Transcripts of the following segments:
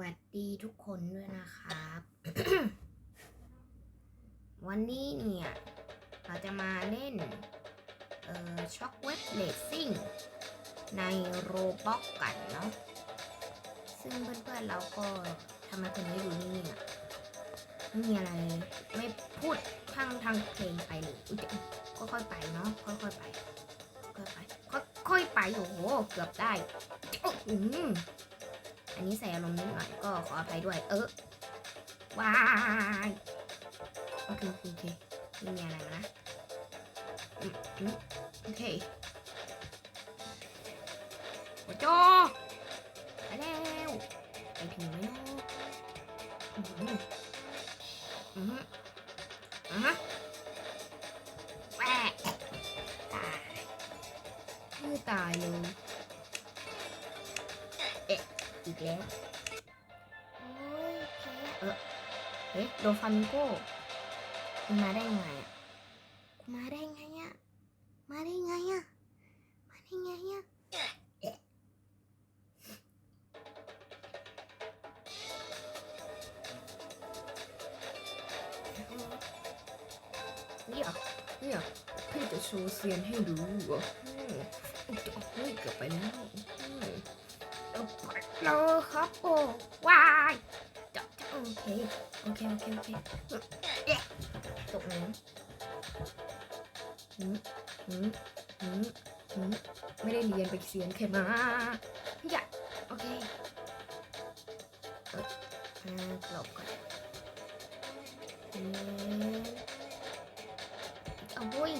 วัสดีทุกคนด้วยนะครับ วันนี้เนี่ย เราจะมาเล่น เอ่อช็อคเว็บเลสซิ่งในโรบ็อกกันเนาะซึ่งเพื่อนๆเราก็ทำไมคนนี้อยู่นี่งๆอะไม่มีอะไรไม่พูดทางทางเพลงไปเลยก็ค่อยไปเนาะค่อยๆไปค่อยๆไปค่อยๆไปโอ้โหเกือบได้อื้อหื อันนี้ใส่อารมณ์นิดหน่อยก็ขออภัยด้วย เออว้ายโอเคโอเคโอเคไม่มีอะไรนะอืมอืมโอเคโอ้โจไปแล้วไปถึงไหมเนาะอืมอืมอะฮะแหวะตายชื่อตายเลย กแล้ว โอ้ยแพ้เออเฮ้ยโดฟามิงโก้คุณมาได้ไงอะคุณมาได้ไงอะ มาได้ไงอะ มาได้ไงอะเอ๊ะนี่เหรอนี่เหรอพี่จะโชว์เซียนให้ดูเหรออืมเฮ้ยเกือบไปแล้ว อืมเอาไปเลยครับโอ้วายจะโอเคโอเคโอเคโอเคเอ๊ะตกน้ำหืมหืมหืมหืมไม่ได้เรียนไปเสียนแค่มาอย่าโอเคเอออ่ากลบก่อนอืมเอาเว้ย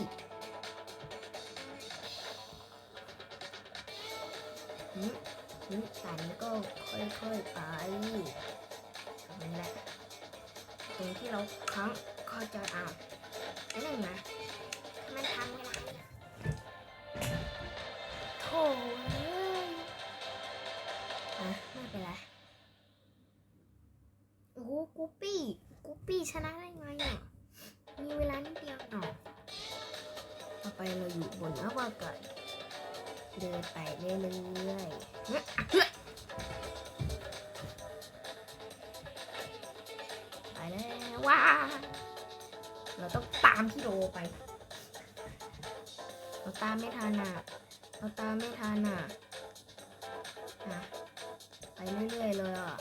หืม นิสันก็ค่อยๆไปนั่นแหละตรงที่เราค้างก็จะเอาวนั่นเองนะทำไมทำไม่ได้อะโถ่เอ้ยอะไม่เป็นไรโอ้โหกูปี้กูปี้ชนะได้ไงอะมีเวลานิดเดียวหน่อต่อไปเราอยู่บนอวกาศเดินไปเรื่อยๆน่ะ เราตามไม่ทันอะเราตามไม่ทันอะอะไปเรื่อยๆเลยอะ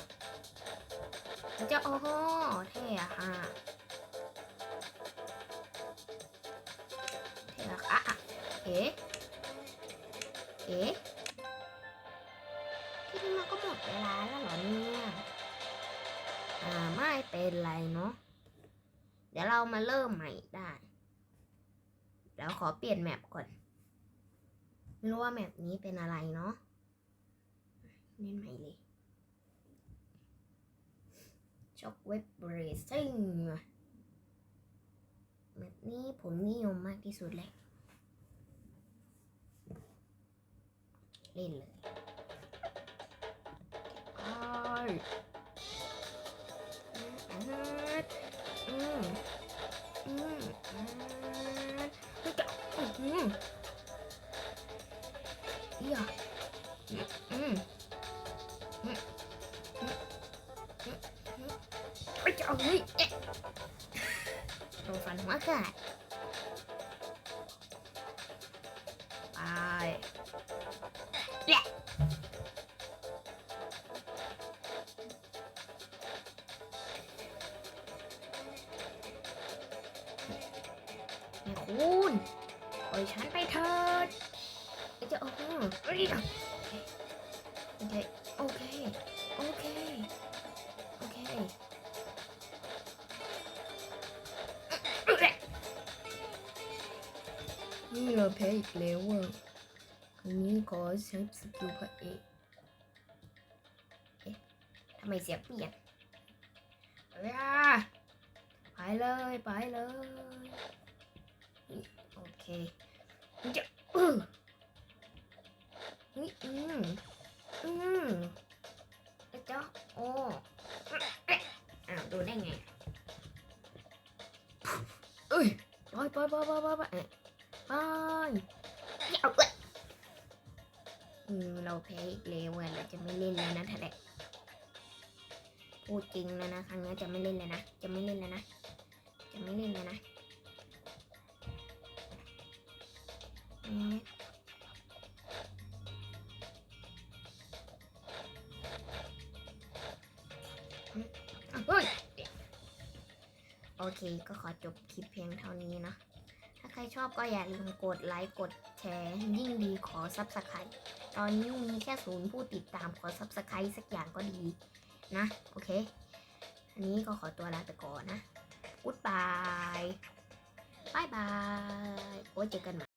เราจะโอ้โหเท่อะค่ะเท่อะค่ะอะเอ๊ะเอ๊ะที่นี่มันก็หมดเวลาแล้วเหรอเนี่ยอ่าไม่เป็นไรเนาะเดี๋ยวเรามาเริ่มใหม่ได้ แล้วขอเปลี่ยนแมปก่อน ไม่รู้ว่าแมปนี้เป็นอะไรเนาะเล่นใหม่เลยช็อกเว็บเบรซิ่งแมปนี้ผมนิยมมากที่สุดเลยเล่นเลย อืมอืมอืมอืมอืมอืมเฮ้ยจะเอาเฮ้ยโดนฟันหัวขาดไปแหละแม่คุณปล่อยฉันไปเถิดไอ้เจะโอ้โห เอ้ยโอเคโอเคโอเคโอเคนี่เราแพ้อีกแล้วอะอันนี้ขอใช้สกิลพระเอกเอ๊ะทำไมเสียงเปลี่ยนไปเลยไปเลยโอเคจะอืออืม อืมเจ้าโอ้อ้าวโดนได้ไงเอ้ยไปไปไปไปไปไปเอ๊ะไปเอาเอ้ยอืมเราแพ้อีกแล้วอะเราจะไม่เล่นแล้วนะท่านแหละพูดจริงแล้วนะครั้งนี้จะไม่เล่นเลยนะ จะไม่เล่นเลยนะ จะไม่เล่นเลยนะ อุ้ยโอเค ก็ขอจบคลิปเพียงเท่านี้นะ ถ้าใครชอบก็อย่าลืมกดไลค์กดแชร์ยิ่งดีขอซับสไครต์ตอนนี้มีแค่ศูนย์ผู้ติดตามขอซับสไครต์สักอย่างก็ดีนะ โอเค อันนี้ก็ขอตัวลาไปก่อนนะกูดบายบายบายโอ้เจอกันใหม่